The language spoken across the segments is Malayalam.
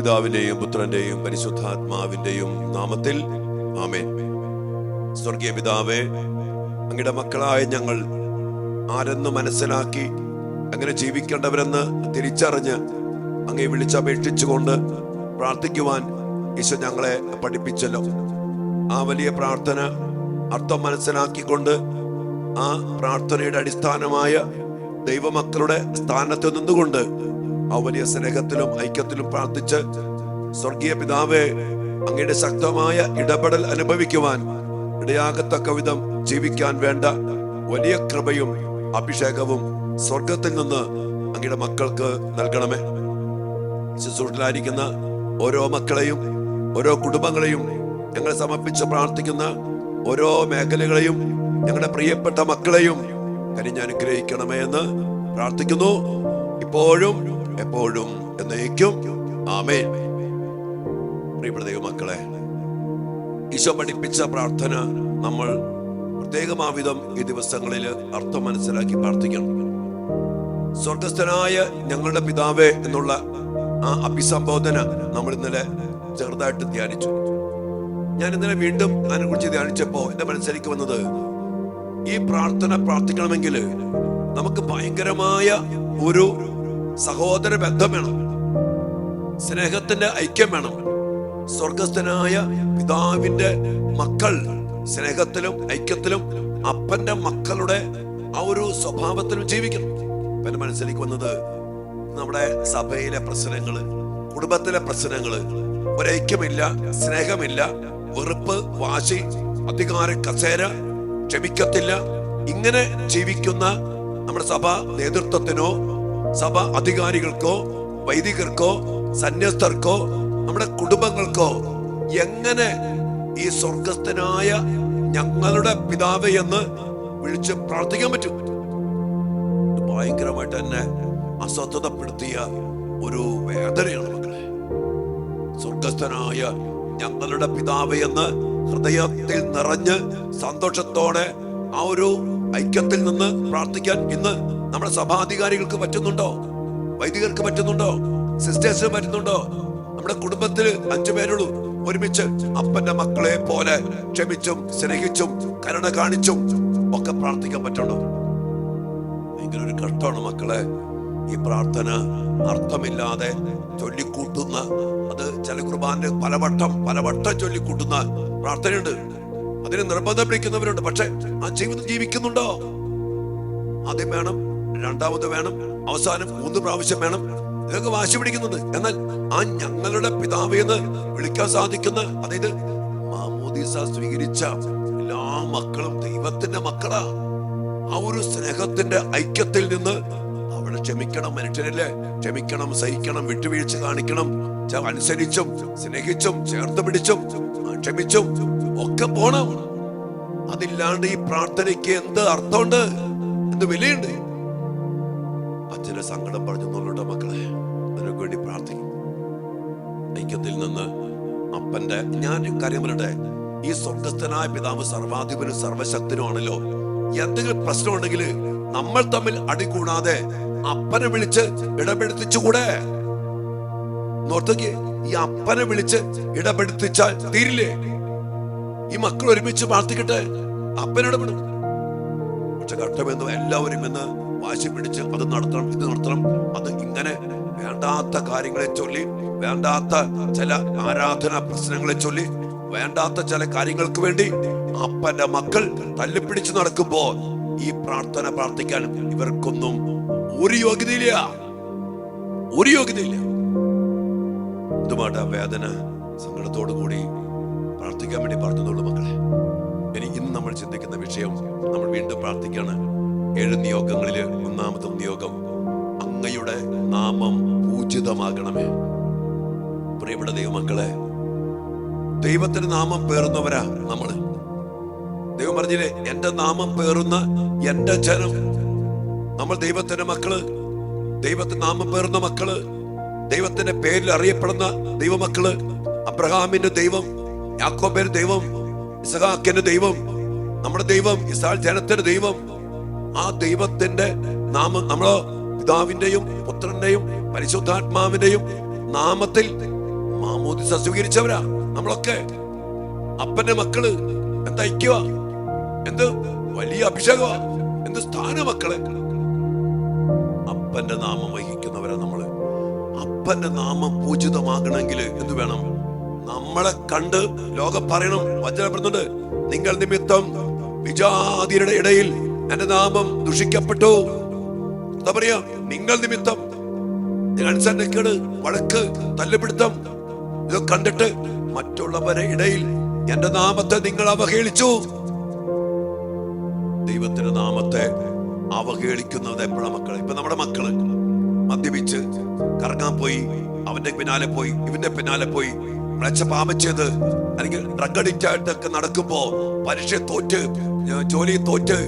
പിതാവിന്റെയും പുത്രന്റെയും പരിശുദ്ധാത്മാവിന്റെയും നാമത്തിൽ. ആമേൻ. സ്വർഗീയ പിതാവേ അങ്ങയുടെ മക്കളായ ഞങ്ങൾ ആരെന്ന് മനസ്സിലാക്കി അങ്ങനെ ജീവിക്കേണ്ടവരെന്ന് തിരിച്ചറിഞ്ഞ് അങ്ങേ വിളിച്ചപേക്ഷിച്ചുകൊണ്ട് പ്രാർത്ഥിക്കുവാൻ ഈശോ ഞങ്ങളെ പഠിപ്പിച്ചല്ലോ. ആ വലിയ പ്രാർത്ഥന അർത്ഥം മനസ്സിലാക്കിക്കൊണ്ട് ആ പ്രാർത്ഥനയുടെ അടിസ്ഥാനമായ ദൈവമക്കളുടെ സ്ഥാനത്ത് നിന്നുകൊണ്ട് ആ വലിയ സ്നേഹത്തിലും ഐക്യത്തിലും പ്രാർത്ഥിച്ച് സ്വർഗീയ പിതാവെ അങ്ങയുടെ ശക്തമായ ഇടപെടൽ അനുഭവിക്കുവാൻ ഇടയാകത്തക്ക വിധം ജീവിക്കാൻ വേണ്ട വലിയ കൃപയും അഭിഷേകവും സ്വർഗത്തിൽ നിന്ന് അങ്ങയുടെ മക്കൾക്ക് നൽകണമേ. ശുശ്രൂഷിലായിരിക്കുന്ന ഓരോ മക്കളെയും ഓരോ കുടുംബങ്ങളെയും ഞങ്ങൾ സമർപ്പിച്ച് പ്രാർത്ഥിക്കുന്ന ഓരോ മേഖലകളെയും ഞങ്ങളുടെ പ്രിയപ്പെട്ട മക്കളെയും കരിഞ്ഞ് അനുഗ്രഹിക്കണമേ എന്ന് പ്രാർത്ഥിക്കുന്നു. ഇപ്പോഴും എപ്പോഴും എന്നേക്കും. ആമേൻ. പ്രിയപ്പെട്ട ദൈവമക്കളെ ഈശോ പഠിപ്പിച്ച പ്രാർത്ഥന നമ്മൾ പ്രത്യേകമാവിധം ഈ ദിവസങ്ങളിൽ അർത്ഥം മനസ്സിലാക്കി പ്രാർത്ഥിക്കണം. സ്വർഗസ്ഥനായ ഞങ്ങളുടെ പിതാവേ എന്നുള്ള ആ അഭിസംബോധന നമ്മൾ ഇന്നലെ ചെറുതായിട്ട് ധ്യാനിച്ചു. ഞാൻ ഇന്നലെ വീണ്ടും അതിനെക്കുറിച്ച് ധ്യാനിച്ചപ്പോ എന്റെ മനസ്സിലേക്ക് വന്നത് ഈ പ്രാർത്ഥന പ്രാർത്ഥിക്കണമെങ്കിൽ നമുക്ക് ഭയങ്കരമായ ഒരു സഹോദര ബന്ധം വേണം. സ്നേഹത്തിന്റെ ഐക്യം വേണം. സ്വർഗസ്ഥനായ പിതാവിന്റെ മക്കൾ സ്നേഹത്തിലും ഐക്യത്തിലും അപ്പന്റെ മക്കളുടെ ആ ഒരു സ്വഭാവത്തിലും ജീവിക്കണം. പിന്നെ മനസ്സിലേക്ക് വന്നത് നമ്മുടെ സഭയിലെ പ്രശ്നങ്ങൾ കുടുംബത്തിലെ പ്രശ്നങ്ങൾ ഒരൈക്യമില്ല സ്നേഹമില്ല വെറുപ്പ് വാശി അധികാര കസേര ക്ഷമിക്കത്തില്ല ഇങ്ങനെ ജീവിക്കുന്ന നമ്മുടെ സഭ നേതൃത്വത്തിനോ സഭ അധികാരികൾക്കോ വൈദികർക്കോ സന്യസ്തർക്കോ നമ്മുടെ കുടുംബങ്ങൾക്കോ എങ്ങനെ ഈ സ്വർഗസ്ഥനായ ഞങ്ങളുടെ പിതാവ് എന്ന് വിളിച്ച് പ്രാർത്ഥിക്കാൻ പറ്റും? ഭയങ്കരമായിട്ട് എന്നെ അസ്വസ്ഥതപ്പെടുത്തിയ ഒരു വേദനയാണ് മക്കളെ. സ്വർഗസ്ഥനായ ഞങ്ങളുടെ പിതാവ് എന്ന് ഹൃദയത്തിൽ നിറഞ്ഞ് സന്തോഷത്തോടെ ആ ഒരു ഐക്യത്തിൽ നിന്ന് പ്രാർത്ഥിക്കാൻ ഇന്ന് നമ്മുടെ സഭാധികാരികൾക്ക് പറ്റുന്നുണ്ടോ? വൈദികർക്ക് പറ്റുന്നുണ്ടോ? സിസ്റ്റേഴ്സിന് പറ്റുന്നുണ്ടോ? നമ്മുടെ കുടുംബത്തിൽ അഞ്ചു പേരുള്ളൂ. ഒരുമിച്ച് അപ്പന്റെ മക്കളെ പോലെ ക്ഷമിച്ചും സ്നേഹിച്ചും കരുണ കാണിച്ചും ഒക്കെ പ്രാർത്ഥിക്കാൻ പറ്റുള്ളൂ. ഭയങ്കര ഒരു കഷ്ടമാണ് മക്കളെ. ഈ പ്രാർത്ഥന അർത്ഥമില്ലാതെ ചൊല്ലിക്കൂട്ടുന്ന അത് ചില കുർബാന്റെ പലവട്ടം പലവട്ടം ചൊല്ലിക്കൂട്ടുന്ന പ്രാർത്ഥനയുണ്ട്. അതിന് നിർബന്ധം പിടിക്കുന്നവരുണ്ട് പക്ഷെ ആ ജീവിതം ജീവിക്കുന്നുണ്ടോ? ആദ്യം വേണം രണ്ടാമത് വേണം അവസാനം മൂന്ന് പ്രാവശ്യം വേണം. ഇതൊക്കെ വാശി പിടിക്കുന്നുണ്ട് എന്നാൽ ആ ഞങ്ങളുടെ പിതാവ് എന്ന് വിളിക്കാൻ സാധിക്കുന്ന അതായത് മാമോദീസ സ്വീകരിച്ച എല്ലാ മക്കളും ദൈവത്തിന്റെ മക്കളാ. ആ ഒരു സ്നേഹത്തിന്റെ ഐക്യത്തിൽ നിന്ന് അവിടെ ക്ഷമിക്കണം മനുഷ്യരല്ലേ ക്ഷമിക്കണം സഹിക്കണം വിട്ടുവീഴ്ച കാണിക്കണം. അനുസരിച്ചും സ്നേഹിച്ചും ചേർത്ത് പിടിച്ചും ക്ഷമിച്ചും ഒക്കെ പോണം. അതില്ലാണ്ട് ഈ പ്രാർത്ഥനയ്ക്ക് എന്ത് അർത്ഥമുണ്ട്? എന്ത് വിലയുണ്ട്? അച്ഛനെ സങ്കടം പറഞ്ഞു നോക്കട്ടെ മക്കളെ. അതിനൊക്കെ വേണ്ടി പ്രാർത്ഥിക്കും. ഐക്യത്തിൽ നിന്ന് അപ്പന്റെ ഞാൻ കാര്യം പറയട്ടെ. ഈ സ്വർഗസ്ഥനായ പിതാവ് സർവാധിപനും സർവശക്തനുമാണല്ലോ. എന്തെങ്കിലും പ്രശ്നമുണ്ടെങ്കിൽ നമ്മൾ തമ്മിൽ അടി കൂടാതെ അപ്പനെ വിളിച്ച് ഇടപെടുത്തിച്ചുകൂടെ? നോർത്തേക്ക് ഈ അപ്പനെ വിളിച്ച് ഇടപെടുത്തിച്ചാൽ തീരില്ലേ? ഈ മക്കൾ ഒരുമിച്ച് പ്രാർത്ഥിക്കട്ടെ. അപ്പനിടപെടും പക്ഷെ ഘട്ടമെന്ന് എല്ലാവരും ഇന്ന് വാശി പിടിച്ച് അത് നടത്തണം ഇത് നടത്തണം. അത് ഇങ്ങനെ വേണ്ടാത്ത കാര്യങ്ങളെ ചൊല്ലി വേണ്ടാത്ത ചില ആരാധന പ്രശ്നങ്ങളെ ചൊല്ലി വേണ്ടാത്ത ചില കാര്യങ്ങൾക്ക് വേണ്ടി അപ്പന്റെ മക്കൾ തല്ലിപ്പിടിച്ച് നടക്കുമ്പോ ഈ പ്രാർത്ഥന പ്രാർത്ഥിക്കാൻ ഇവർക്കൊന്നും ഒരു യോഗ്യതയില്ല. ഒരു യോഗ്യതയില്ല. ഇതുമായിട്ട് വേദന സങ്കടത്തോടു കൂടി പ്രാർത്ഥിക്കാൻ വേണ്ടി പറഞ്ഞതുള്ളൂ മക്കളെ. ഇനി ഇന്ന് നമ്മൾ ചിന്തിക്കുന്ന വിഷയം നമ്മൾ വീണ്ടും പ്രാർത്ഥിക്കുകയാണ്. ഏഴ് നിയോഗങ്ങളിൽ ഒന്നാമത്തെ നിയോഗം അങ്ങയുടെ നാമം പൂജിതമാകണമേ. പ്രിയപ്പെട്ട ദൈവമക്കളെ ദൈവത്തിന് നാമം പേറുന്നവരാ നമ്മൾ. ദൈവം പറഞ്ഞില്ലേ എന്റെ നാമം പേറുന്ന എന്റെ ജനം. നമ്മൾ ദൈവത്തിന്റെ മക്കൾ ദൈവത്തിന് നാമം പേറുന്ന മക്കൾ ദൈവത്തിന്റെ പേരിൽ അറിയപ്പെടുന്ന ദൈവമക്കൾ അബ്രഹാമിന്റെ ദൈവം യാക്കോബേന്റെ ദൈവം ഇസഹാക്കിന്റെ ദൈവം നമ്മുടെ ദൈവം ഇസാൽ ജനത്തിന്റെ ദൈവം. ആ ദൈവത്തിന്റെ നാമം നമ്മളോ പിതാവിന്റെയും പുത്രന്റെയും പരിശുദ്ധാത്മാവിന്റെയും നാമത്തിൽ മാമോദിസ സ്വീകരിച്ചവരാ നമ്മളൊക്കെ. അപ്പന്റെ മക്കൾ എന്തയക്കുക എന്ത് വലിയ അഭിഷേകമാ? എന്ത് സ്ഥാന മക്കളെ? അപ്പന്റെ നാമം വഹിക്കുന്നവരാ നമ്മൾ. അപ്പന്റെ നാമം പൂജിതമാകണമെങ്കിൽ എന്ത് വേണം? നമ്മളെ കണ്ട് ലോകം പറയണം. വചനപ്പെടുന്നുണ്ട് നിങ്ങൾ നിമിത്തം വിജാതിയുടെ ഇടയിൽ എന്റെ നാമം ദുഷിക്കപ്പെട്ടു. എന്താ പറയാ? നിങ്ങൾ നിമിത്തം അനുസരണക്കേട് വഴക്ക് തല്ലുപിടുത്തം ഇതൊക്കെ കണ്ടിട്ട് മറ്റുള്ളവരെ ഇടയിൽ എന്റെ നാമത്തെ നിങ്ങൾ അവഹേളിച്ചു. ദൈവത്തിന്റെ നാമത്തെ അവഹേളിക്കുന്നത് എപ്പോഴാ മക്കൾ? ഇപ്പൊ നമ്മുടെ മക്കൾ മദ്യപിച്ച് കറങ്ങാൻ പോയി അവന്റെ പിന്നാലെ പോയി ഇവന്റെ പിന്നാലെ പോയി വിളച്ച ചെയ്ത് അല്ലെങ്കിൽ ഡ്രഗ് അഡിക്റ്റ് ആയിട്ടൊക്കെ നടക്കുമ്പോ പരീക്ഷ തോറ്റ് ജോലി തോറ്റ്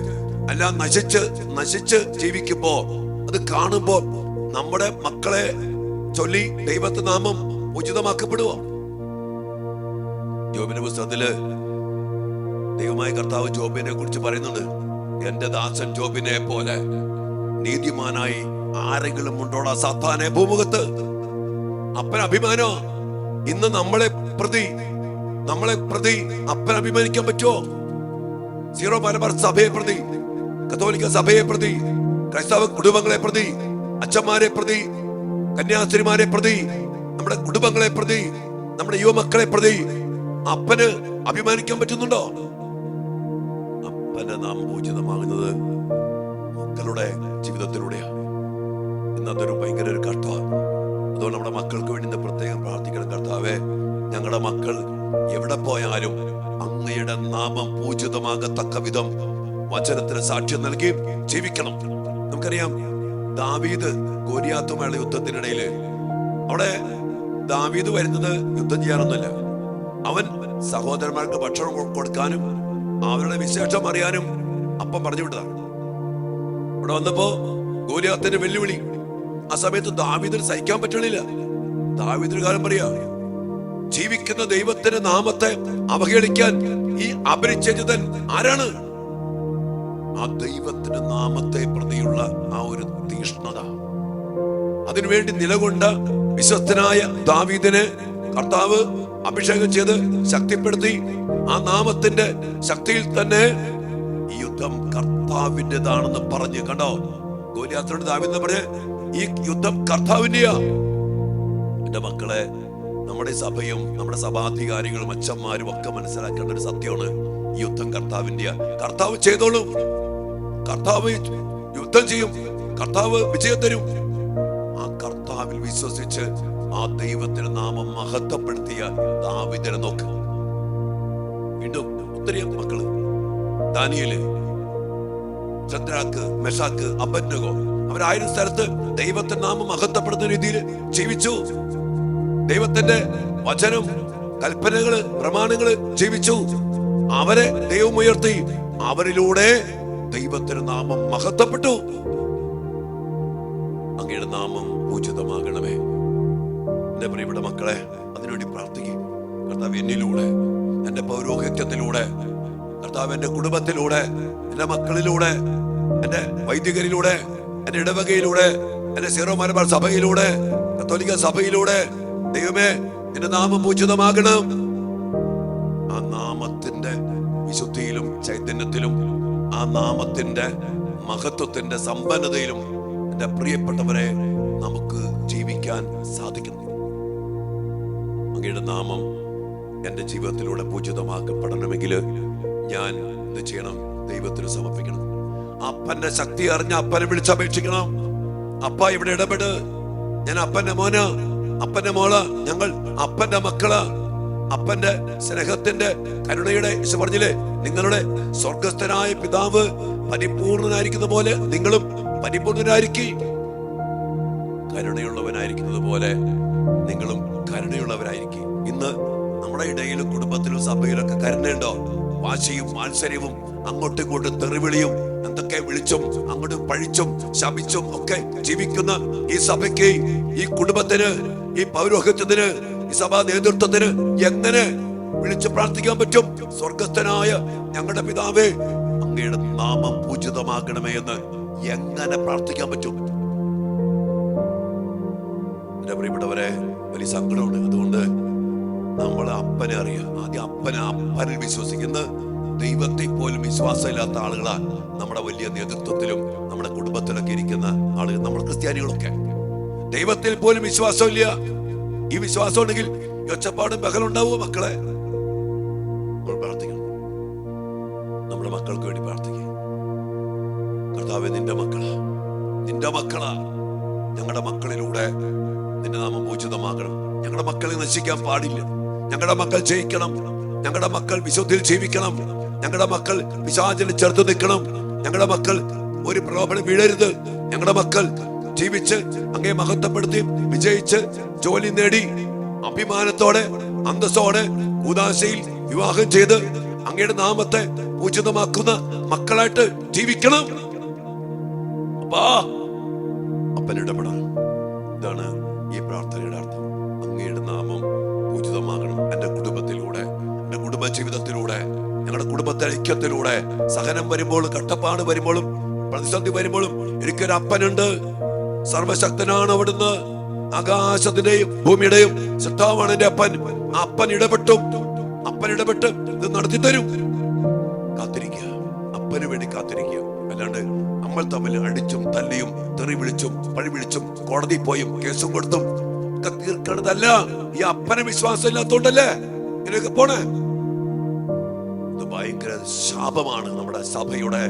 എല്ലാം നശിച്ച് നശിച്ച് ജീവിക്കുമ്പോ അത് കാണുമ്പോൾ നമ്മുടെ മക്കളെ ചൊല്ലി ദൈവത്തെ നാമം ഉചിതമാക്കപ്പെടുവോ? ജോബിന്റെ പുസ്തകത്തിൽ ദൈവമായ കർത്താവ് ജോബിനെ കുറിച്ച് പറയുന്നുണ്ട്. എന്റെ ദാസൻ ജോബിനെ പോലെ നീതിമാനായി ആരെങ്കിലും ഉണ്ടോടാ സാത്താനെ ഭൂമുഖത്ത്? അപ്പൻ അഭിമാനോ? ഇന്ന് നമ്മളെ പ്രതി നമ്മളെ പ്രതി അപ്പൻ അഭിമാനിക്കാൻ പറ്റുമോ? സീറോ മലബാർ സഭയെ പ്രതി കത്തോലിക്ക സഭയെ പ്രതി ക്രൈസ്തവ കുടുംബങ്ങളെ പ്രതി അച്ഛന്മാരെ പ്രതി കന്യാസ്ത്രീമാരെ പ്രതി നമ്മുടെ കുടുംബങ്ങളെ പ്രതി നമ്മുടെ യുവമക്കളെ പ്രതി അപ്പന് അഭിമാനിക്കാൻ പറ്റുന്നുണ്ടോ? അപ്പനെ നാം പൂജിതമാകുന്നത് മക്കളുടെ ജീവിതത്തിലൂടെയാണ്. ഇന്നതൊരു ഭയങ്കര ഒരു കഷ്ടമാണ്. അതുകൊണ്ട് നമ്മുടെ മക്കൾക്ക് വേണ്ടി ഞങ്ങളുടെ മക്കൾ എവിടെ പോയാലും അങ്ങയുടെ നാമം പൂജിതമാകത്തക്ക വിധം വചനത്തിന് സാക്ഷ്യം നൽകി ജീവിക്കണം. നമുക്കറിയാം ദാവീദ് ഗോരിയാത്തുമായുള്ള യുദ്ധത്തിനിടയിൽ അവിടെ ദാവീദ് വരുന്നത് യുദ്ധം ചെയ്യാനൊന്നുമില്ല അവൻ സഹോദരന്മാർക്ക് ഭക്ഷണം കൊടുക്കാനും അവരുടെ വിശേഷം അറിയാനും അപ്പം പറഞ്ഞു വിട്ടതാണ് ഇവിടെ വന്നപ്പോ ഗോലിയാത്തിന്റെ വെല്ലുവിളി ആ സമയത്ത് ദാവീദിന് സഹിക്കാൻ പറ്റണില്ല. ദാവീദിന് കാലം പറയാ ജീവിക്കുന്ന ദൈവത്തിന്റെ നാമത്തെ അവഹേളിക്കാൻ ഈ അപരിചിതൻ ആരാണ്? ആ ദൈവത്തിന്റെ നാമത്തെ പ്രതിയുള്ള ആ ഒരു തീഷ്ണത. അതിനുവേണ്ടി നിലകൊണ്ട വിശ്വസ്തനായ ദാവീദിനെ കർത്താവ് അഭിഷേകം ചെയ്ത് ശക്തിപ്പെടുത്തി. ആ നാമത്തിന്റെ ശക്തിയിൽ തന്നെ യുദ്ധം കർത്താവിന്റെതാണെന്ന് പറഞ്ഞ് കണ്ടോ? ഗോലിയാത്രയുടെ ദാവീദ് പറഞ്ഞ് ഈ യുദ്ധം കർത്താവിന്റെയാ എന്റെ മക്കളെ നമ്മുടെ സഭയും നമ്മുടെ സഭാധികാരികളും അച്ഛന്മാരും ഒക്കെ മനസ്സിലാക്കേണ്ട ഒരു സത്യമാണ് യുദ്ധം കർത്താവിന്റെ കർത്താവ് ചെയ്തോളും. കർത്താവ് യുദ്ധം ചെയ്യും. കർത്താവ് വിജയം തരും. ആ കർത്താവിൽ വിശ്വസിച്ച് ആ ദൈവത്തിന് നാമം മഹത്വപ്പെടുത്തിയ ദാവിദനെ നോക്ക്. വീണ്ടും ഒത്തിരി മക്കൾ ദാനിയൽ ചന്ദ്രാക്ക് മെഷാക്ക് അബന്നകോ അവരായിരുന്ന സ്ഥലത്ത് ദൈവത്തിന്റെ നാമം മഹത്വപ്പെടുന്ന രീതിയിൽ ജീവിച്ചു. ദൈവത്തിന്റെ വചനം കൽപ്പനകൾ പ്രമാണങ്ങൾ ജീവിച്ചു. അവരെ ദൈവം ഉയർത്തി. അവരിലൂടെ ദൈവത്തിന്റെ നാമം മഹത്വപ്പെട്ടു. അങ്ങയുടെ നാമം പൂജിതമാകണമേ എന്റെ പ്രിയപ്പെട്ട മക്കളെ അതിനുവേണ്ടി പ്രാർത്ഥിക്കും. കർത്താവ് എന്നിലൂടെ എന്റെ പൗരോഹിത്യത്തിലൂടെ കർത്താവ് എന്റെ കുടുംബത്തിലൂടെ എന്റെ മക്കളിലൂടെ എന്റെ വൈദികരിലൂടെ എന്റെ ഇടവകയിലൂടെ എന്റെ സീറോ മലബാർ സഭയിലൂടെ കത്തോലിക്ക സഭയിലൂടെ ദൈവമേ എന്റെ നാമം പൂജിതമാകണം ആ നാമത്തിന്റെ വിശുദ്ധിയിലും ചൈതന്യത്തിലും ആ നാമത്തിന്റെ മഹത്വത്തിന്റെ സമ്പന്നതയിലും എന്റെ പ്രിയപ്പെട്ടവരെ നമുക്ക് ജീവിക്കാൻ സാധിക്കുന്നു. അങ്ങയുടെ നാമം എന്റെ ജീവിതത്തിലൂടെ പൂജിതമാക്കപ്പെടണമെങ്കിൽ ഞാൻ എന്ത് ചെയ്യണം? ദൈവത്തിന് സമർപ്പിക്കണം. അപ്പന്റെ ശക്തി അറിഞ്ഞ അപ്പനെ വിളിച്ചപേക്ഷിക്കണം. അപ്പ ഇവിടെ ഇടപെട്. ഞാൻ അപ്പന്റെ മോന്. അപ്പന്റെ മോൾ ഞങ്ങൾ അപ്പന്റെ മക്കൾ. അപ്പന്റെ സ്നേഹത്തിന്റെ കരുണയുടെ പറഞ്ഞില്ലേ നിങ്ങളുടെ സ്വർഗസ്ഥനായ പിതാവ് പരിപൂർണനായിരിക്കുന്ന പോലെ നിങ്ങളും പരിപൂർണനായിരിക്കും കരുണയുള്ളവനായിരിക്കുന്നത് പോലെ നിങ്ങളും കരുണയുള്ളവരായിരിക്കും. ഇന്ന് നമ്മുടെ ഇടയിലും കുടുംബത്തിലും സഭയിലൊക്കെ കരുണയുണ്ടോ? വാശിയും മാത്സര്യവും അങ്ങോട്ടും ഇങ്ങോട്ടും തെറിവിളിയും എന്തൊക്കെ വിളിച്ചും അങ്ങോട്ട് പഴിച്ചും ശപിച്ചും ഒക്കെ ജീവിക്കുന്ന ഈ സഭയ്ക്ക് ഈ കുടുംബത്തിന് ഈ പൗരോഹിത്യത്തിന് ഈ സഭാ നേതൃത്വത്തിന് എങ്ങനെ വിളിച്ചു പ്രാർത്ഥിക്കാൻ പറ്റും? സ്വർഗസ്ഥനായ ഞങ്ങളുടെ പിതാവേ അങ്ങയുടെ നാമം പൂജിതമാക്കണമേ എന്ന് എങ്ങനെ പ്രാർത്ഥിക്കാൻ പറ്റും? പ്രിയപ്പെട്ടവരെ വലിയ സങ്കടമുണ്ട്. അതുകൊണ്ട് നമ്മൾ അപ്പനെ അറിയാം. ആദ്യം അപ്പനെ അപ്പനിൽ വിശ്വസിക്കുന്ന ദൈവത്തെ പോലും വിശ്വാസമില്ലാത്ത ആളുകളാണ് നമ്മുടെ വലിയ നേതൃത്വത്തിലും നമ്മുടെ കുടുംബത്തിലൊക്കെ ഇരിക്കുന്ന ആളുകൾ നമ്മൾ ക്രിസ്ത്യാനികളൊക്കെ. ദൈവത്തിൽ പോലും വിശ്വാസമില്ല. ഈ വിശ്വാസം ഉണ്ടെങ്കിൽ ഒച്ചപ്പാടും ബഹളം ഉണ്ടാവുമോ മക്കളെ? പ്രാർത്ഥിക്കണം. നമ്മുടെ മക്കൾക്ക് വേണ്ടി പ്രാർത്ഥിക്കുക. കർത്താവ് നിന്റെ മക്കളാ. നിന്റെ മക്കളാ. ഞങ്ങളുടെ മക്കളിലൂടെ നിന്റെ നാമം പൂജിതമാകണം ഞങ്ങളുടെ മക്കളെ നശിക്കാൻ പാടില്ല. ഞങ്ങളുടെ മക്കൾ ജയിക്കണം. ഞങ്ങളുടെ മക്കൾ വിശുദ്ധിയിൽ ജീവിക്കണം. ഞങ്ങളുടെ മക്കൾ പിശാചിന് ചേർത്ത് നിൽക്കണം. ഞങ്ങളുടെ മക്കൾ ഒരു പ്രലോഭനം വീഴരുത്. ഞങ്ങളുടെ മക്കൾ ജീവിച്ച് അങ്ങേ മഹത്വപ്പെടുത്തി വിജയിച്ച് ജോലി നേടി അഭിമാനത്തോടെ അന്തസ്സോടെ ഉദാശയിൽ വിവാഹം ചെയ്ത് അങ്ങയുടെ നാമത്തെ പൂജിതമാക്കുന്ന മക്കളായിട്ട് ജീവിക്കണം. അപ്പാ അപ്പനിടപെടാം ഇതാണ് ഐക്യത്തിലൂടെ സഹനം വരുമ്പോഴും കട്ടപ്പാട് വരുമ്പോഴും പ്രതിസന്ധി വരുമ്പോഴും എനിക്കൊരു അപ്പനുണ്ട്. സർവശക്തനാണ് അവിടുന്ന്. ആകാശത്തിന്റെയും ഭൂമിയുടെയും സിദ്ധാവാണ് എന്റെ അപ്പൻ. അപ്പൻ ഇടപെട്ടു. അപ്പൻ ഇടപെട്ട് ഇത് നടത്തി തരും. കാത്തിരിക്കുക. അപ്പന് വേണ്ടി കാത്തിരിക്കുക. അല്ലാണ്ട് നമ്മൾ തമ്മിൽ അടിച്ചും തല്ലിയും തെറി വിളിച്ചും പഴി വിളിച്ചും കോടതി പോയും കേസും കൊടുത്തും ഒക്കെ തീർക്കണതല്ല. ഈ അപ്പനെ വിശ്വാസം ഇല്ലാത്തോണ്ടല്ലേ ഇങ്ങനെയൊക്കെ പോണേ? ഭയങ്കര ശാപമാണ് നമ്മുടെ സഭയുടെ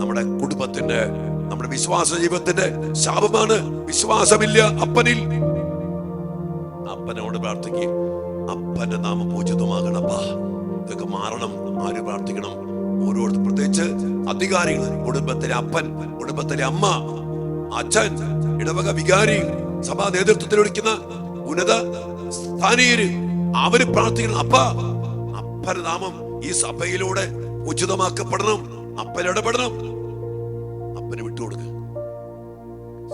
നമ്മുടെ കുടുംബത്തിന്റെ നമ്മുടെ വിശ്വാസ ജീവിതത്തിന്റെ ശാപമാണ്. വിശ്വാസമില്ല അപ്പനിൽ. അപ്പനോട് പ്രാർത്ഥിക്കുക അപ്പന്റെ നാമം പൂജിതമാകണപ്പാ ഇതൊക്കെ മാറണം ആര് പ്രാർത്ഥിക്കണം? ഓരോരുത്തർ പ്രത്യേകിച്ച് അധികാരികൾ കുടുംബത്തിലെ അപ്പൻ കുടുംബത്തിലെ അമ്മ അച്ഛൻ ഇടവക വികാരി സഭാ നേതൃത്വത്തിൽ വിളിക്കുന്ന ഉന്നത സ്ഥാനീയര് അവർ പ്രാർത്ഥിക്കണം അപ്പ. അപ്പന്റെ നാമം ഈ സഭയിലൂടെ ഉചിതമാക്കപ്പെടണം അപ്പൻ ഇടപെടണം അപ്പന് വിട്ടുകൊടുക്ക.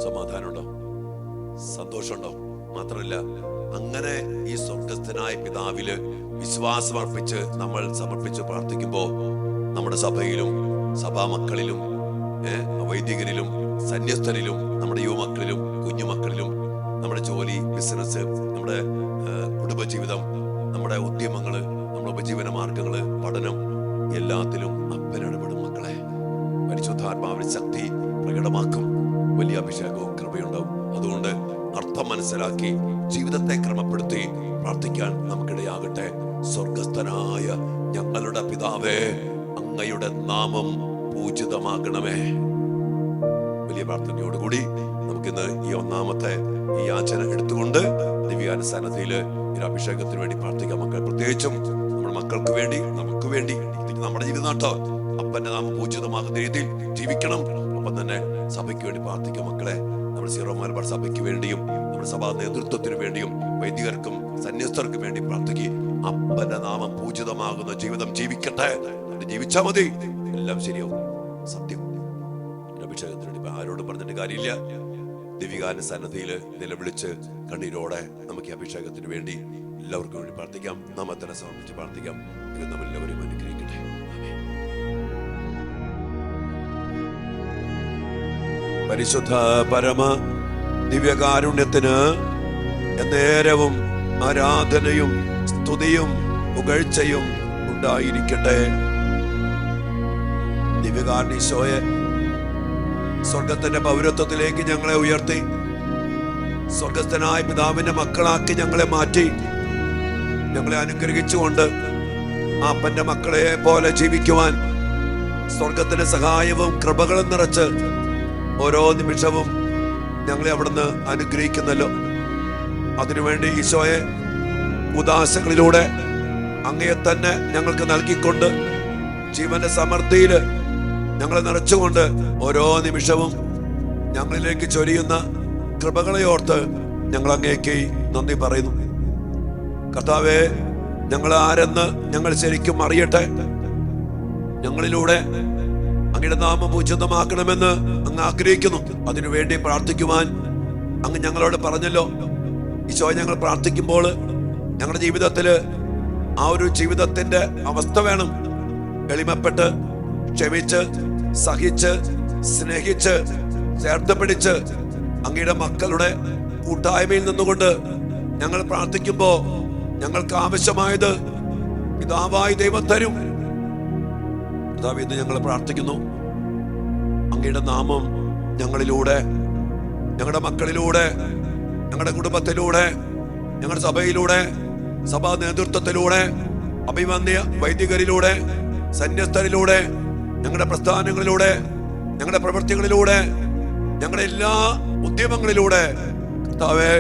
സമാധാനമുണ്ടോ? സന്തോഷമുണ്ടോ? മാത്രമല്ല അങ്ങനെ ഈ സ്വർഗസ്ഥനായ പിതാവിൽ വിശ്വാസം അർപ്പിച്ച് നമ്മൾ സമർപ്പിച്ച് പ്രാർത്ഥിക്കുമ്പോൾ നമ്മുടെ സഭയിലും സഭാ മക്കളിലും വൈദികരിലും സന്യസ്തരിലും നമ്മുടെ യുവമക്കളിലും കുഞ്ഞുമക്കളിലും നമ്മുടെ ജോലി ബിസിനസ് നമ്മുടെ കുടുംബജീവിതം നമ്മുടെ ഉദ്യമങ്ങൾ നമ്മുടെ ഉപജീവന മാർഗങ്ങൾ എല്ലാത്തിലും അപ്പനിടപെടും മക്കളെ. പരിശുദ്ധാത്മാവിന് ശക്തി പ്രകടമാക്കും. വലിയ അഭിഷേകവും കൃപയുണ്ടാവും. അതുകൊണ്ട് അർത്ഥം മനസ്സിലാക്കി ജീവിതത്തെ ക്രമപ്പെടുത്തി പ്രാർത്ഥിക്കാൻ നമുക്കിടയാകട്ടെ. സ്വർഗസ്ഥനായ ഞങ്ങളുടെ പിതാവേ അങ്ങയുടെ നാമം പൂജിതമാകണമേ. വലിയ പ്രാർത്ഥനയോടുകൂടി നമുക്കിന്ന് ഈ ഒന്നാമത്തെ ഈ യാചന എടുത്തുകൊണ്ട് ദിവ്യാനുസ്ഥാനത്തിൽ ഈ അഭിഷേകത്തിന് വേണ്ടി പ്രാർത്ഥിക്കാം മക്കൾ പ്രത്യേകിച്ചും നമ്മുടെ മക്കൾക്ക് വേണ്ടി നമുക്ക് വേണ്ടി നമ്മുടെ ജീവിതനാട്ടോ അപ്പന്റെ നാമം പൂജിതമാകുന്ന രീതിയിൽ ജീവിക്കണം. ഒപ്പം തന്നെ സഭയ്ക്ക് വേണ്ടി പ്രാർത്ഥിക്കും മക്കളെ. നമ്മുടെ സീറോ മലബാർ സഭയ്ക്ക് വേണ്ടിയും നമ്മുടെ സഭാ നേതൃത്വത്തിന് വേണ്ടിയും വൈദികർക്കും സന്യസ്തർക്കും വേണ്ടി പ്രാർത്ഥിക്കുക അപ്പന്റെ നാമം പൂജിതമാകുന്ന ജീവിതം ജീവിക്കട്ടെ. ജീവിച്ചാ മതി. എല്ലാം ശരിയാവും. സത്യം. അഭിഷേകത്തിന് വേണ്ടി ഇപ്പൊ ആരോടും പറഞ്ഞിട്ട് കാര്യമില്ല. ദിവികാന സന്നദ്ധിയിൽ നിലവിളിച്ച് കണ്ണീരോടെ നമുക്ക് അഭിഷേകത്തിന് വേണ്ടി എല്ലാവർക്കും വേണ്ടി പ്രാർത്ഥിക്കാം. നാമത്തിനെ സമർപ്പിച്ച് പ്രാർത്ഥിക്കാം. ദൈവം നമ്മളെല്ലാവരെയും അനുഗ്രഹിക്കട്ടെ. പരിശുദ്ധ പരമ ദിവ്യകാരുണ്യത്തിന് നേരവും ആരാധനയും സ്തുതിയും പുകഴ്ചയും ഉണ്ടായിരിക്കട്ടെ. ദിവ്യകാരണീശോയെ സ്വർഗത്തിന്റെ പൗരത്വത്തിലേക്ക് ഞങ്ങളെ ഉയർത്തി സ്വർഗസ്ഥനായ പിതാവിന്റെ മക്കളാക്കി ഞങ്ങളെ മാറ്റി ഞങ്ങളെ അനുഗ്രഹിച്ചുകൊണ്ട് അപ്പന്റെ മക്കളെ പോലെ ജീവിക്കുവാൻ സ്വർഗത്തിന്റെ സഹായവും കൃപകളും നിറച്ച് ഓരോ നിമിഷവും ഞങ്ങളെ അവിടുന്ന് അനുഗ്രഹിക്കുന്നല്ലോ. അതിനുവേണ്ടി ഈശോയെ ഉദാസങ്ങളിലൂടെ അങ്ങയെ തന്നെ ഞങ്ങൾക്ക് നൽകിക്കൊണ്ട് ജീവന്റെ സമൃദ്ധിയിൽ ഞങ്ങളെ നിറച്ചുകൊണ്ട് ഓരോ നിമിഷവും ഞങ്ങളിലേക്ക് ചൊരിയുന്ന കൃപകളെ ഓർത്ത് ഞങ്ങൾ അങ്ങേക്ക് നന്ദി പറയുന്നു. കർത്താവെ ഞങ്ങൾ ആരെന്ന് ഞങ്ങൾ ശരിക്കും അറിയട്ടെ? ഞങ്ങളിലൂടെ അങ്ങയുടെ നാമം ഉചിതമാക്കണമെന്ന് അങ്ങ് ആഗ്രഹിക്കുന്നു. അതിനുവേണ്ടി പ്രാർത്ഥിക്കുവാൻ അങ്ങ് ഞങ്ങളോട് പറഞ്ഞല്ലോ. ഈശോ ഞങ്ങൾ പ്രാർത്ഥിക്കുമ്പോൾ ഞങ്ങളുടെ ജീവിതത്തിൽ ആ ഒരു ജീവിതത്തിന്റെ അവസ്ഥ വേണം. എളിമപ്പെട്ട് ക്ഷമിച്ച് സഹിച്ച് സ്നേഹിച്ച് ചേർത്ത് പിടിച്ച് അങ്ങയുടെ മക്കളുടെ കൂട്ടായ്മയിൽ നിന്നുകൊണ്ട് ഞങ്ങൾ പ്രാർത്ഥിക്കുമ്പോ ഞങ്ങൾക്ക് ആവശ്യമായത് പിതാവായി ദൈവം തരും. പിതാവ് ഇന്ന് ഞങ്ങൾ പ്രാർത്ഥിക്കുന്നു. അങ്ങയുടെ നാമം ഞങ്ങളിലൂടെ ഞങ്ങളുടെ മക്കളിലൂടെ ഞങ്ങളുടെ കുടുംബത്തിലൂടെ ഞങ്ങളുടെ സഭയിലൂടെ സഭാ നേതൃത്വത്തിലൂടെ അഭിമന്യ വൈദികരിലൂടെ സന്യസ്തരിലൂടെ ഞങ്ങളുടെ പ്രസ്ഥാനങ്ങളിലൂടെ ഞങ്ങളുടെ പ്രവൃത്തികളിലൂടെ ഞങ്ങളുടെ എല്ലാ ഉദ്യമങ്ങളിലൂടെ കർത്താവെ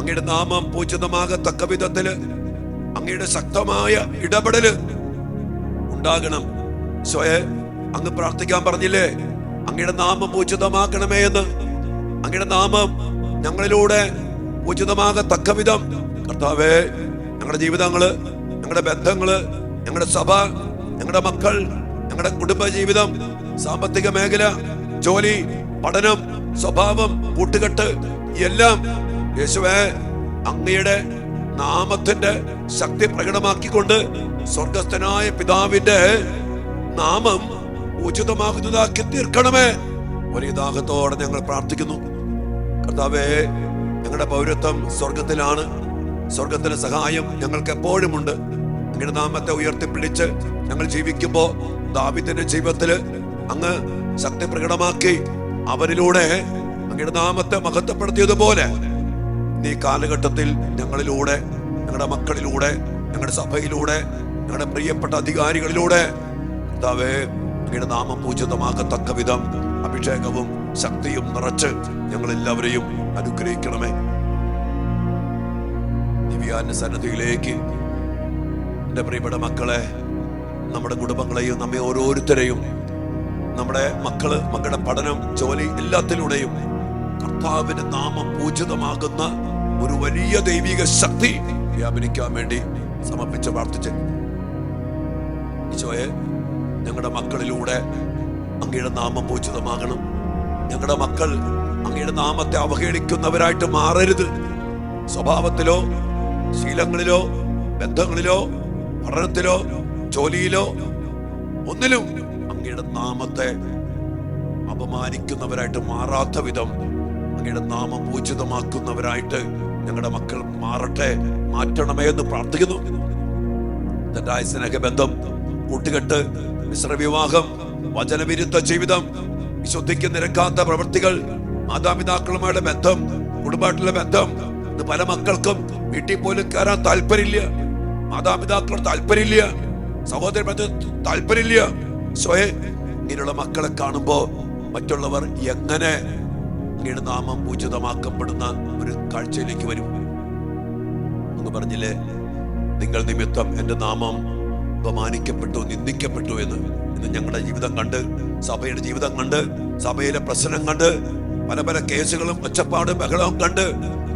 അങ്ങയുടെ നാമം പൂജിതമാകത്തക്ക വിധത്തിൽ അങ്ങയുടെ ശക്തമായ ഇടപെടൽ ഉണ്ടാകണം. സ്വയം അങ്ങ് പ്രാർത്ഥിക്കാൻ പറഞ്ഞില്ലേ? അങ്ങയുടെ നാമം പൂജിതമാക്കണമേ എന്ന്. അങ്ങയുടെ നാമം ഞങ്ങളിലൂടെ പൂജിതമാകത്തക്ക വിധം. കർത്താവേ ഞങ്ങളുടെ ജീവിതങ്ങൾ ഞങ്ങളുടെ ബന്ധങ്ങൾ ഞങ്ങളുടെ സഭ ഞങ്ങളുടെ മക്കൾ ഞങ്ങളുടെ കുടുംബ ജീവിതം സാമ്പത്തിക മേഖല ജോലി പഠനം സ്വഭാവം കൂട്ടുകെട്ട് എല്ലാം യേശുവേ അങ്ങയുടെ നാമത്തിന്റെ ശക്തി പ്രകടമാക്കിക്കൊണ്ട് സ്വർഗസ്ഥനായ പിതാവിന്റെ നാമം ഉചിതമാകുന്നതാക്കി തീർക്കണമേ. ഒരു ദാഹത്തോടെ ഞങ്ങൾ പ്രാർത്ഥിക്കുന്നു. കർത്താവേ ഞങ്ങളുടെ പൗരത്വം സ്വർഗത്തിലാണ്. സ്വർഗത്തിന് സഹായം ഞങ്ങൾക്ക് എപ്പോഴും ഉണ്ട് അങ്ങയുടെ നാമത്തെ ഉയർത്തിപ്പിടിച്ച് ഞങ്ങൾ ജീവിക്കുമ്പോൾ ദാവിദിന്റെ ജീവിതത്തിൽ അങ്ങ് ശക്തി പ്രകടമാക്കി അവരിലൂടെ അങ്ങയുടെ നാമത്തെ മഹത്വപ്പെടുത്തിയതുപോലെ ഈ കാലഘട്ടത്തിൽ ഞങ്ങളിലൂടെ ഞങ്ങളുടെ മക്കളിലൂടെ ഞങ്ങളുടെ സഭയിലൂടെ ഞങ്ങളുടെ പ്രിയപ്പെട്ട അധികാരികളിലൂടെ കർത്താവേ അങ്ങയുടെ നാമം പൂജിതമാകത്തക്ക വിധം അഭിഷേകവും ശക്തിയും നിറച്ച് ഞങ്ങൾ എല്ലാവരെയും അനുഗ്രഹിക്കണമേ. ദിവ്യാന്റെ സന്നദ്ധിയിലേക്ക് എന്റെ പ്രിയപ്പെട്ട മക്കളെ നമ്മുടെ കുടുംബങ്ങളെയും നമ്മെ ഓരോരുത്തരെയും നമ്മുടെ മക്കൾ മക്കളുടെ പഠനം ജോലി എല്ലാത്തിലൂടെയും കർത്താവിന്റെ നാമം പൂജിതമാകുന്ന ഒരു വലിയ ദൈവിക ശക്തി വ്യാപനിക്കാൻ വേണ്ടി സമർപ്പിച്ച് പ്രാർത്ഥിച്ച്. ഈശോയെ ഞങ്ങളുടെ മക്കളിലൂടെ അങ്ങയുടെ നാമം പൂജിതമാകണം. ഞങ്ങളുടെ മക്കൾ അങ്ങയുടെ നാമത്തെ അവഹേളിക്കുന്നവരായിട്ട് മാറരുത്. സ്വഭാവത്തിലോ ശീലങ്ങളിലോ ബന്ധങ്ങളിലോ പഠനത്തിലോ ജോലിയിലോ ഒന്നിലും അങ്ങയുടെ നാമത്തെ അപമാനിക്കുന്നവരായിട്ട് മാറാത്ത വിധം അങ്ങയുടെ നാമം പൂജിതമാക്കുന്നവരായിട്ട് ഞങ്ങളുടെ മക്കൾ മാറട്ടെ മാറ്റണമേ എന്ന് പ്രാർത്ഥിക്കുന്നു. തെറ്റായ സ്നേഹബന്ധം കൂട്ടുകെട്ട് മിശ്രവിവാഹം വചനവിരുദ്ധ ജീവിതം വിശുദ്ധിക്ക് നിരക്കാത്ത പ്രവൃത്തികൾ മാതാപിതാക്കളുമായുള്ള ബന്ധം കുടുംബത്തിലെ ബന്ധം ഇത് പല മക്കൾക്കും വീട്ടിൽ പോലും കയറാൻ താല്പര്യമില്ല. മാതാപിതാക്കളോട് താല്പര്യമില്ല. സഹോദര താല്പര്യമില്ല. സ്വയം ഇങ്ങനെയുള്ള മക്കളെ കാണുമ്പോ മറ്റുള്ളവർ എങ്ങനെ അങ്ങയുടെ നാമം പൂജിതമാക്കപ്പെടുന്ന ഒരു കാഴ്ചയിലേക്ക് വരും. അങ്ങ് പറഞ്ഞില്ലേ നിങ്ങൾ നിമിത്തം എന്റെ നാമം ബഹുമാനിക്കപ്പെട്ടു നിന്ദിക്കപ്പെട്ടു എന്ന്. ഇന്ന് ഞങ്ങളുടെ ജീവിതം കണ്ട് സഭയുടെ ജീവിതം കണ്ട് സഭയിലെ പ്രശ്നം കണ്ട് പല പല കേസുകളും ഒച്ചപ്പാടും ബഹളവും കണ്ട്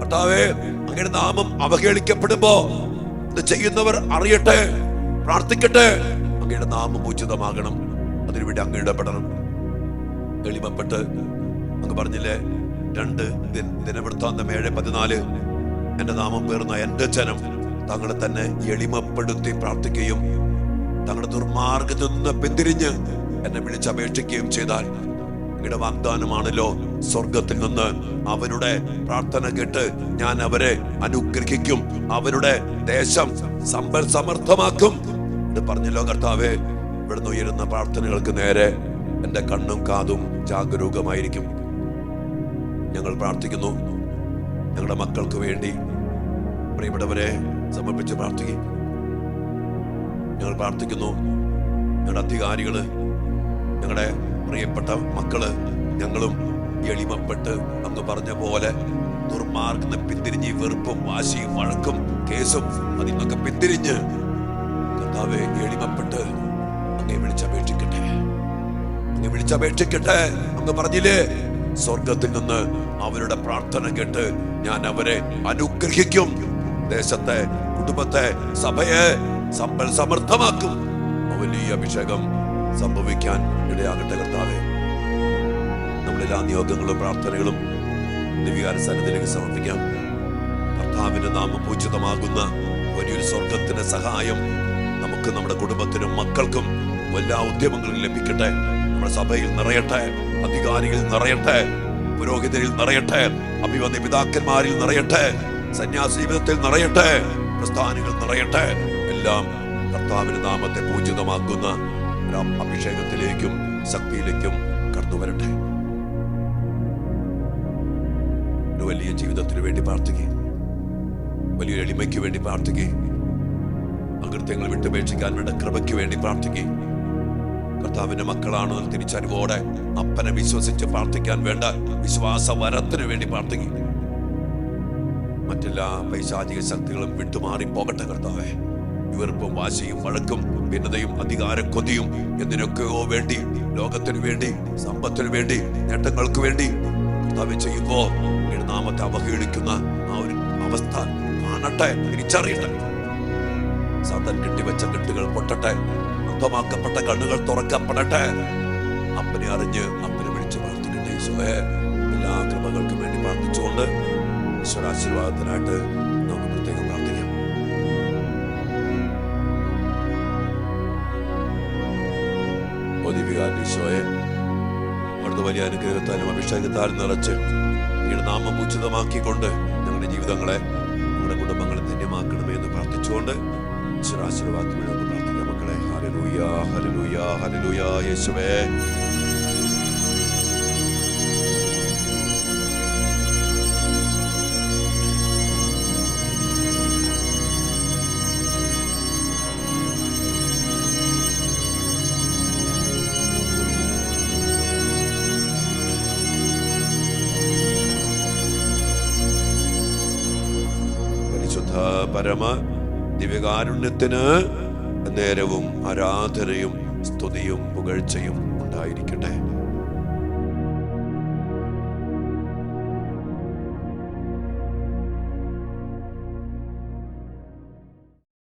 കർത്താവേ അങ്ങയുടെ നാമം അവഹേളിക്കപ്പെടുമ്പോ ഇത് ചെയ്യുന്നവർ അറിയട്ടെ പ്രാർത്ഥിക്കട്ടെ അങ്ങയുടെ നാമം ഉചിതമാകണം. അതിനുവേണ്ടി അങ്ങ് ഇടപെടണം. എളിമപ്പെട്ട് അങ്ങ് പറഞ്ഞില്ലേ? രണ്ട് ദിന- ദിനവൃത്താന്തം ഏഴ് പതിനാല്. എന്റെ നാമം പേർന്ന എന്റെ ജനം തങ്ങളെ തന്നെ എളിമപ്പെടുത്തി പ്രാർത്ഥിക്കുകയും തങ്ങളുടെ ദുർമാർഗത്തിൽ നിന്ന് പിന്തിരിഞ്ഞ് എന്നെ വിളിച്ചപേക്ഷിക്കുകയും ചെയ്താൽ അങ്ങയുടെ വാഗ്ദാനമാണല്ലോ സ്വർഗത്തിൽ നിന്ന്. അവരുടെ പ്രാർത്ഥന കേട്ട് ഞാൻ അവരെ അനുഗ്രഹിക്കും. അവരുടെ ദേശം സമ്പൽ സമർത്ഥമാക്കും ഇത് പറഞ്ഞല്ലോ കർത്താവേ ഇവിടുന്ന് ഉയരുന്ന പ്രാർത്ഥനകൾക്ക് നേരെ എന്റെ കണ്ണും കാതും ജാഗരൂകമായിരിക്കും. ഞങ്ങൾ പ്രാർത്ഥിക്കുന്നു. ഞങ്ങളുടെ മക്കൾക്ക് വേണ്ടി പ്രിയപ്പെട്ടവരെ സമർപ്പിച്ച് പ്രാർത്ഥിക്കും. ഞങ്ങൾ പ്രാർത്ഥിക്കുന്നു. ഞങ്ങളുടെ അധികാരികൾ ഞങ്ങളുടെ പ്രിയപ്പെട്ട മക്കൾ ഞങ്ങളും എളിമപ്പെട്ട് അങ്ങ് പറഞ്ഞ പോലെ ദുർമാർഗം പിന്തിരിഞ്ഞ് വെറുപ്പും വാശിയും വഴക്കും കേസും അതിൽ നിന്നൊക്കെ പിന്തിരിഞ്ഞ് കർത്താവെ എളിമപ്പെട്ട് അങ്ങേ വിളിച്ചപേക്ഷിക്കട്ടെ അങ്ങ് വിളിച്ചപേക്ഷിക്കട്ടെ അങ്ങ് പറഞ്ഞില്ലേ? സ്വർഗത്തിൽ നിന്ന് അവരുടെ പ്രാർത്ഥന കേട്ട് ഞാൻ അവരെ അനുഗ്രഹിക്കും. ദേശത്തെ കുടുംബത്തെ സഭയെ സമ്പൽ സമൃദ്ധമാക്കും. വലിയ അഭിഷേകം സംഭവിക്കാൻ ഇടയാകട്ടെ കർത്താവെ. നമ്മുടെ എല്ലാ നിയോഗങ്ങളും പ്രാർത്ഥനകളും ദിവ്യകാര സന്നിധിയിലേക്ക് സമർപ്പിക്കാം. കർത്താവിന് നാമം പൂജിതമാകുന്ന വലിയൊരു സ്വർഗത്തിന്റെ സഹായം നമുക്ക് നമ്മുടെ കുടുംബത്തിനും മക്കൾക്കും എല്ലാ ഉദ്യമങ്ങളിലും ലഭിക്കട്ടെ. നമ്മുടെ സഭയിൽ നിറയട്ടെ. അധികാരികളിൽ നിറയട്ടെ പുരോഹിതരിൽ നിറയട്ടെ അഭിവന്യ പിതാക്കന്മാരിൽ നിറയട്ടെ സന്യാസി ജീവിതത്തിൽ നിറയട്ടെ പ്രസ്ഥാനികൾ നിറയട്ടെ. എല്ലാം കർത്താവിന്റെ നാമത്തെ പൂജിതമാക്കുന്ന അഭിഷേകത്തിലേക്കും ശക്തിയിലേക്കും കടന്നു വരട്ടെ. വലിയ ജീവിതത്തിന് വേണ്ടി പ്രാർത്ഥിക്കുക വലിയൊരു എളിമയ്ക്ക് വേണ്ടി പ്രാർത്ഥിക്കുക അകൃത്യങ്ങൾ വിട്ടുപേക്ഷിക്കാൻ വേണ്ട കൃപയ്ക്ക് വേണ്ടി പ്രാർത്ഥിക്കുക കർത്താവിന്റെ മക്കളാണ് തിരിച്ചറിവോടെ അപ്പനെ വിശ്വസിച്ച് പ്രാർത്ഥിക്കാൻ വേണ്ട വിശ്വാസ വരത്തിന് വേണ്ടി പ്രാർത്ഥിക്കുക മറ്റെല്ലാ പൈശാചിക ശക്തികളും വിട്ടുമാറി പോകട്ടെ കർത്താവേ. ഇവർപ്പും വാശിയും വഴക്കും ഭിന്നതയും അധികാര കൊതിയും എന്തിനൊക്കെയോ വേണ്ടി ലോകത്തിനു വേണ്ടി സമ്പത്തിനു വേണ്ടി നേട്ടങ്ങൾക്ക് വേണ്ടി കർത്താവ് ചെയ്യുമ്പോ നാമത്തെ അവഹേളിക്കുന്ന ആ ഒരു അവസ്ഥ കാണട്ടെ തിരിച്ചറിയട്ടെ. സാത്താൻ കെട്ടിവെച്ച കെട്ടുകൾ പൊട്ടട്ടെ. അർത്ഥമാക്കപ്പെട്ട കണ്ണുകൾ തുറക്കപ്പെടട്ടെ. അപ്പനെ അറിഞ്ഞ് അപ്പനെ വിളിച്ച് പ്രാർത്ഥിക്കട്ടെ ഈശോയെ എല്ലാ കൃപകൾക്കും വേണ്ടി പ്രാർത്ഥിച്ചുകൊണ്ട് ഈശ്വരാശീർവാദത്തിനായിട്ട് നമുക്ക് പ്രത്യേകം പ്രാർത്ഥിക്കാം. ഈശോയെ അവിടുത്തെ വലിയ അനുഗ്രഹത്താലും അഭിഷേകത്താലും നിറച്ച് നിങ്ങളുടെ നാമം ഉചിതമാക്കിക്കൊണ്ട് ഞങ്ങളുടെ ജീവിതങ്ങളെ നമ്മുടെ കുടുംബങ്ങളെ ധന്യമാക്കണമേ എന്ന് പ്രാർത്ഥിച്ചുകൊണ്ട് ഈശ്വരാശീർവാദത്തിന് മക്കളെ ഹരലൂയ ഹരലൂയ ഹരലൂയ യേശുവേ പരിശുദ്ധ പരമ ദിവ്യകാരുണ്യത്തിന് നേരവും ആരാധനയും സ്തുതിയും പുകഴ്ചയും